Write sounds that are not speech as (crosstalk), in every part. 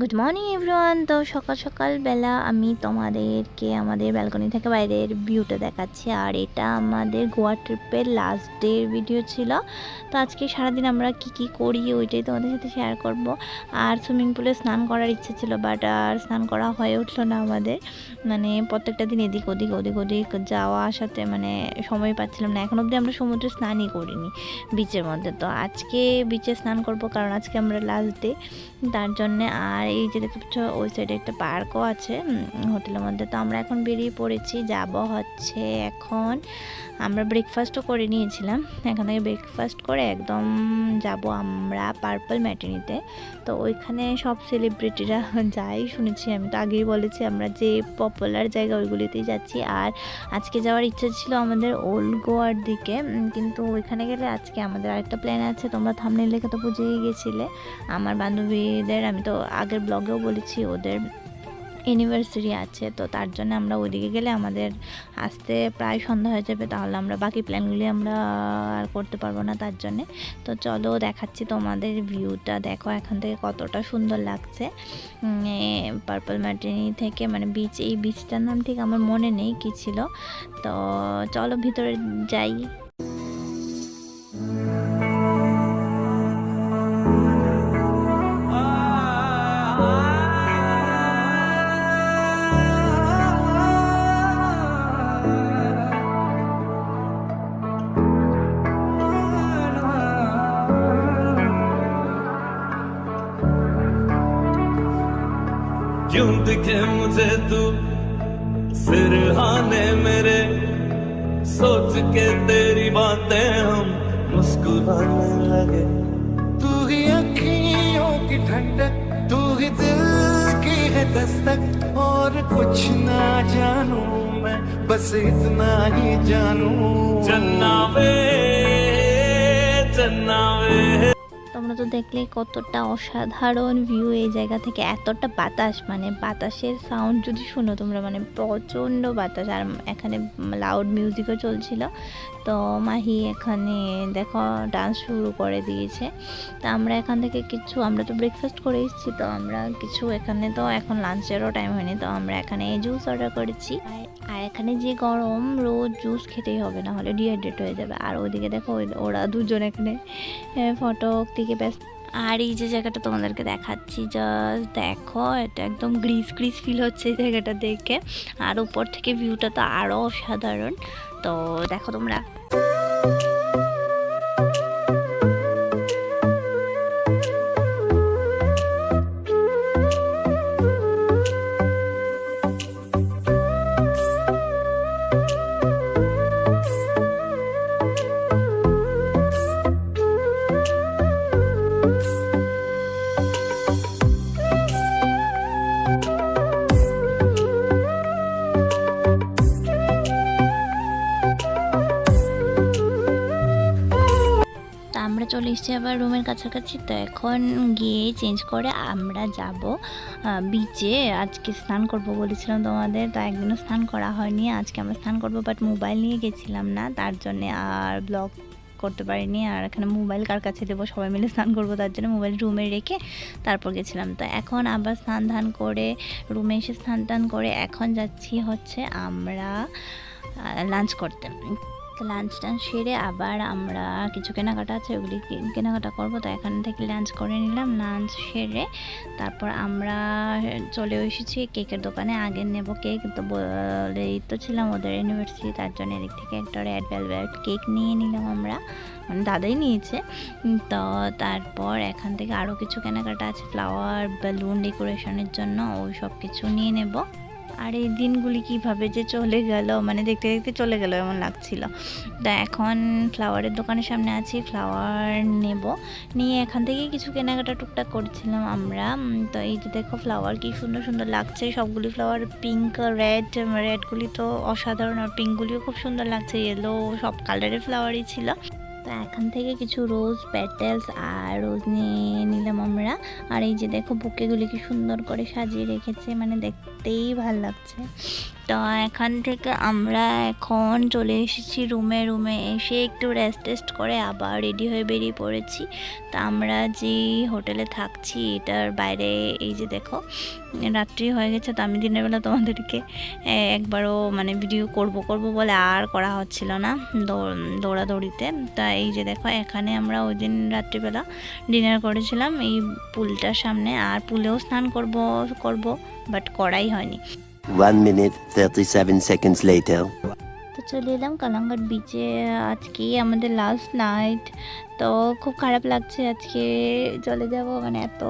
Good morning everyone তো সকাল সকাল বেলা আমি তোমাদেরকে আমাদের ব্যালকনি থেকে বাইরের ভিউটা দেখাচ্ছি। আর এটা আমাদের গোয়া ট্রিপের লাস্ট ডে ভিডিও ছিল। তো আজকে সারাদিন আমরা কি কি করি ওইটাই তোমাদের সাথে শেয়ার করব। আর সুইমিং পুলে স্নান করার ইচ্ছে ছিল বাট আর স্নান করা হয়ে উঠল না আমাদের। মানে প্রত্যেকটা দিন এদিক ওদিক ওদিক ওদিক যাওয়া আসাতে মানে সময় পাচ্ছিলাম না। এখন অবধি আমরা সমুদ্রে স্নানই করিনি বিচের মধ্যে। তো আজকে বিচে স্নান করব কারণ আজকে আমরা লাস্ট ডে তার জন্যে আর এই যে দেখতে পাচ্ছ, ওই সাইডে একটা পার্কও আছে হোটেলের মধ্যে। তো আমরা এখন বেরিয়ে পড়েছি, যাব হচ্ছে এখন, আমরা ব্রেকফাস্টও করে নিয়েছিলাম। এখান থেকে ব্রেকফাস্ট করে একদম যাব আমরা পার্পল ম্যাটিনিতে তো ওইখানে সব সেলিব্রিটিরা (laughs) যায়, শুনেছি আমি তো আগেই বলেছি, আমরা যে পপুলার জায়গা ওইগুলিতেই যাচ্ছি। আর আজকে যাওয়ার ইচ্ছা ছিল আমাদের ওল্ড গোয়ার দিকে কিন্তু ওইখানে গেলে আজকে আমাদের আরেকটা প্ল্যান আছে, তোমরা থামনে লেখা তো বুঝেই গেছিলে। আমার বান্ধবীদের, আমি তো আগের ব্লগেও বলেছি, ওদের অ্যানিভার্সারি আছে, তো তার জন্য আমরা ওইদিকে গেলে আমাদের আসতে প্রায় সন্ধ্যা হয়ে যাবে, তাহলে আমরা বাকি প্ল্যানগুলি আমরা আর করতে পারব না তার জন্যে। তো চলো দেখাচ্ছি তোমাদের ভিউটা দেখো এখান থেকে কতটা সুন্দর লাগছে। পার্পল ম্যাটিনি থেকে মানে বিচ এই বিচটার নাম ঠিক আমার মনে নেই, কি ছিল? তো চলো ভিতরে যাই। मुझे तू सिरहाने मेरे। सोच के तेरी बातें हम मुस्कुराने लगे। तू ही अखियों की ठंडक, तू ही दिल की है दस्तक। और कुछ ना जानू मैं, बस इतना ही जानू। चन्ना वे चन्ना वे তোমরা তো দেখলেই কতটা অসাধারণ ভিউ এই জায়গা থেকে, এতটা বাতাস মানে বাতাসের সাউন্ড যদি শুনো তোমরা মানে প্রচণ্ড বাতাস। আর এখানে লাউড মিউজিকও চলছিল। তো মাহি এখানে দেখো ডান্স শুরু করে দিয়েছে। তো আমরা এখান থেকে কিছু, আমরা তো ব্রেকফাস্ট করে এসেছি, তো আমরা কিছু এখানে তো এখন লাঞ্চেরও টাইম হয়নি, তো আমরা এখানে জুস অর্ডার করেছি। আর- এখানে যে গরম রোজ জুস খেতেই হবে না হলে ডিহাইড্রেট হয়ে যাবে। আর ওইদিকে দেখো ওরা দুজন এখানে ফটো দিকে ব্যস্ত আর এই যে জায়গাটা তোমাদেরকে দেখাচ্ছি জাস্ট দেখো, এটা একদম গ্রিস গ্রিস ফিল হচ্ছে এই জায়গাটা দেখে। আর উপর থেকে ভিউটা তো আরও অসাধারণ। তো দেখো তোমরা। আমরা চলে এসেছি আবার রুমের কাছাকাছি। তো এখন গিয়ে চেঞ্জ করে আমরা যাব বিচে আজকে স্নান করব বলেছিলাম তোমাদের, তো একদিনও স্নান করা হয়নি। আজকে আমরা স্নান করব বাট মোবাইল নিয়ে গেছিলাম না। তার জন্যে আর ব্লগ করতে পারিনি। আর এখানে মোবাইল কার কাছে দেবো? সবাই মিলে স্নান করব, তার জন্য মোবাইল রুমে রেখে তারপর গেছিলাম। তো এখন আবার স্নান ধান করে রুমে এসে স্নান টান করে এখন যাচ্ছি হচ্ছে আমরা লাঞ্চ করতে। লাঞ্চ টাঞ্চ সেরে আবার আমরা কিছু কেনাকাটা আছে, ওগুলি কেনাকাটা করব। তো এখান থেকে লাঞ্চ করে নিলাম। লাঞ্চ সেরে তারপর আমরা চলে এসেছি কেকের দোকানে। আগে নেব কেক তো বলেই তো ছিলাম ওদের ইউনিভার্সিটি তার জন্য এদিক থেকে একটা রেড ভেলভেট কেক নিয়ে নিলাম আমরা। মানে দাদাই নিয়েছে। তো তারপর এখান থেকে আরও কিছু কেনাকাটা আছে ফ্লাওয়ার বেলুন ডেকোরেশনের জন্য, ওই সব কিছু নিয়ে নেব। আর এই দিনগুলি কীভাবে যে চলে গেল মানে দেখতে দেখতে চলে গেল এমন লাগছিল। তা এখন ফ্লাওয়ারের দোকানের সামনে আছি ফ্লাওয়ার নেব। নিয়ে এখান থেকে কিছু কেনাকাটা টুকটাক করছিলাম আমরা। তো এই যে দেখো ফ্লাওয়ার কি সুন্দর সুন্দর লাগছে, সবগুলি ফ্লাওয়ার পিঙ্ক রেড রেডগুলি তো অসাধারণ, আর পিঙ্কগুলিও খুব সুন্দর লাগছে ইয়েলো সব কালারের ফ্লাওয়ারই ছিল। তো এখান থেকে কিছু রোজ প্যাটেলস আর রোজ নিয়ে নিলাম আমরা। আর এই যে দেখো, বুকেগুলি কি সুন্দর করে সাজিয়ে রেখেছে মানে দেখতেই ভালো লাগছে। তো এখান থেকে আমরা এখন চলে এসেছি রুমে রুমে এসে একটু রেস্ট টেস্ট করে আবার রেডি হয়ে বেরিয়ে পড়েছি। তা আমরা যে হোটেলে থাকছি, এটার বাইরে এই যে দেখো, রাত্রি হয়ে গেছে, তো আমি দিনের বেলা তোমাদেরকে একবারও মানে ভিডিও করব করব বলে আর করা হচ্ছিল না দৌড় দৌড়াদৌড়িতে। তা এই যে দেখো, এখানে আমরা ওই দিন রাত্রিবেলা ডিনার করেছিলাম, এই পুলটার সামনে, আর পুলেও স্নান করব করব বাট করাই হয়নি। One minute, 37 seconds later. তো চলে এলাম কালাঙ্গাট বিচে আজকে আমাদের লাস্ট নাইট তো খুব খারাপ লাগছে আজকে চলে যাব। মানে এত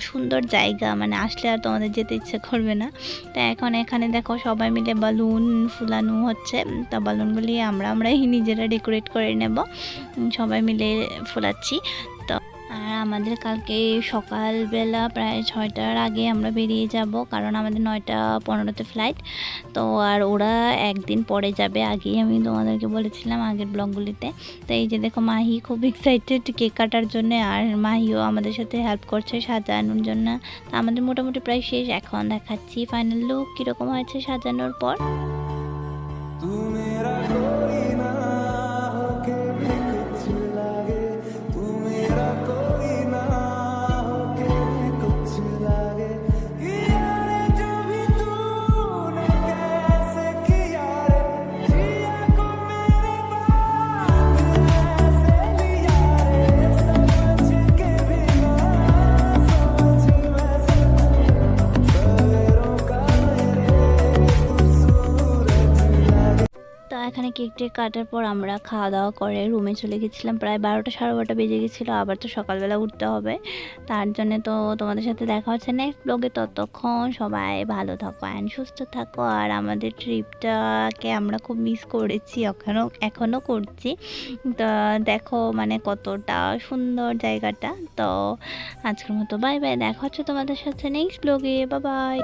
সুন্দর জায়গা। মানে আসলে আর তোমাদের যেতে ইচ্ছে করবে না। তো এখন এখানে দেখো সবাই মিলে বালুন ফুলানো হচ্ছে। তো বালুনগুলি আমরা আমরাই নিজেরা ডেকোরেট করে নেব। সবাই মিলে ফুলাচ্ছি। আমাদের কালকে সকালবেলা প্রায় ছয়টার আগে আমরা বেরিয়ে যাব, কারণ আমাদের নয়টা পনেরোতে ফ্লাইট তো আর ওরা একদিন পরে যাবে, আগেই আমি তোমাদেরকে বলেছিলাম আগের ব্লগগুলিতে তো এই যে দেখো, মাহি খুব এক্সাইটেড কেক কাটার জন্য, আর মাহিও আমাদের সাথে হেল্প করছে সাজানোর জন্য। তো আমাদের মোটামুটি প্রায় শেষ, এখন দেখাচ্ছি ফাইনাল লুক কীরকম হয়েছে সাজানোর পর। तू কেক টেক কাটার পর আমরা খাওয়া দাওয়া করে রুমে চলে গেছিলাম। প্রায় বারোটা সাড়ে বারোটা বেজে গেছিল, আবার তো সকালবেলা উঠতে হবে। তার জন্যে তো তোমাদের সাথে দেখা হচ্ছে নেক্সট ব্লগে ততক্ষণ সবাই ভালো থাকো অ্যান্ড সুস্থ থাকো। আর আমাদের ট্রিপটাকে আমরা খুব মিস করেছি এখনও এখনও করছি। তো দেখো মানে কতটা সুন্দর জায়গাটা। তো আজকের মতো বাই বাই দেখা হচ্ছে তোমাদের সাথে নেক্সট ব্লগে বাই বাই